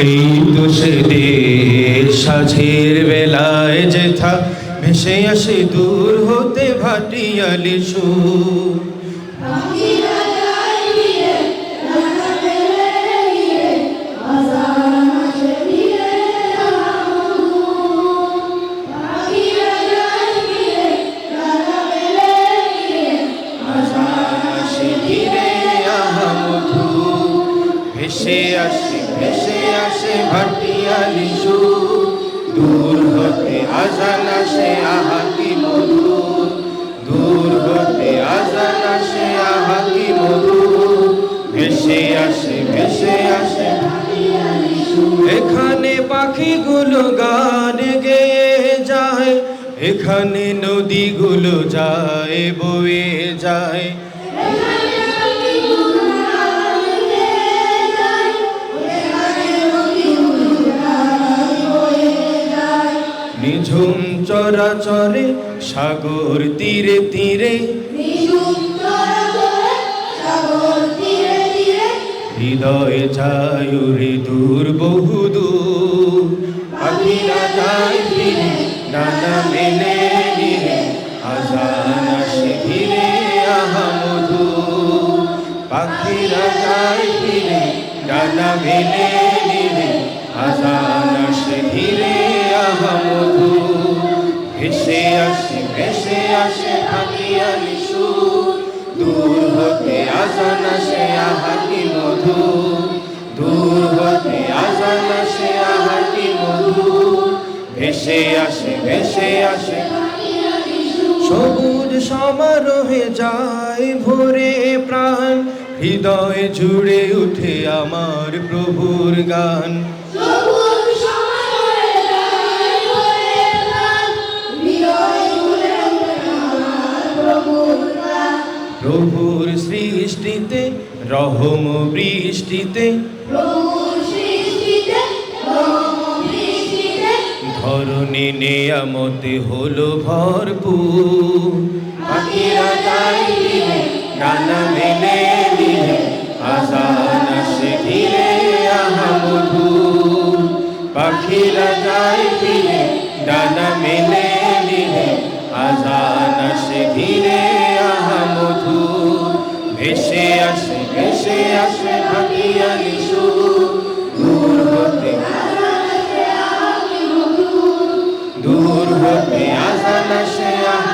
এই দোষদের সাঝের বেলায় যেথা ভেসে আসে দূর হতে ভাটিয়ালি সুর। ভেসে আসে ভেসে আসে ভাটিয়ালি সুর দূর হতে আজান আসে আহা কি মধু দূর হতে আজান আসে আহা কি মধু ভেসে আসে ভেসে আসে এখানে পাখিগুলো গান গেয়ে যায়। এখানে নদীগুলো যায়, বয়ে যায়। নিঝুম চরাচরে, সাগর তীরে তীরে। হৃদয়ে যায় উড়ে দূর বহু দূর। পাখিরা যায় ফিরে ডানা মেলে নিরে আজান আসে ধীরে আহা মধু পাখিরা যায় ফিরে ডানা মেলে ভেসে আসে ভাটিয়ালি সুর দূর হতে আজান আসে আহা কি মধু দূর হতে আজান আসে আহা কি মধু ভেসে আসে ভেসে আসে। সবুজ সমারোহে যায় ভোরে প্রাণ। হৃদয় জুড়ে উঠে আমার প্রভুর গান। প্রভুর সৃষ্টিতে, রহম বৃষ্টিতে। ধরণী নেয়ামতে হলো ভরপুর। যায় ডানা মেলে দিলে আজান আসে ধীরে আহা পাখিরা যায় ফিরে ডানা মেলে দিলে আজান আসে ধীরে আহা মধু ভেসে আসে ভেসে আসে ভাটিয়ালি ইসু দূর হতে দূর হতে আজান আসে আহা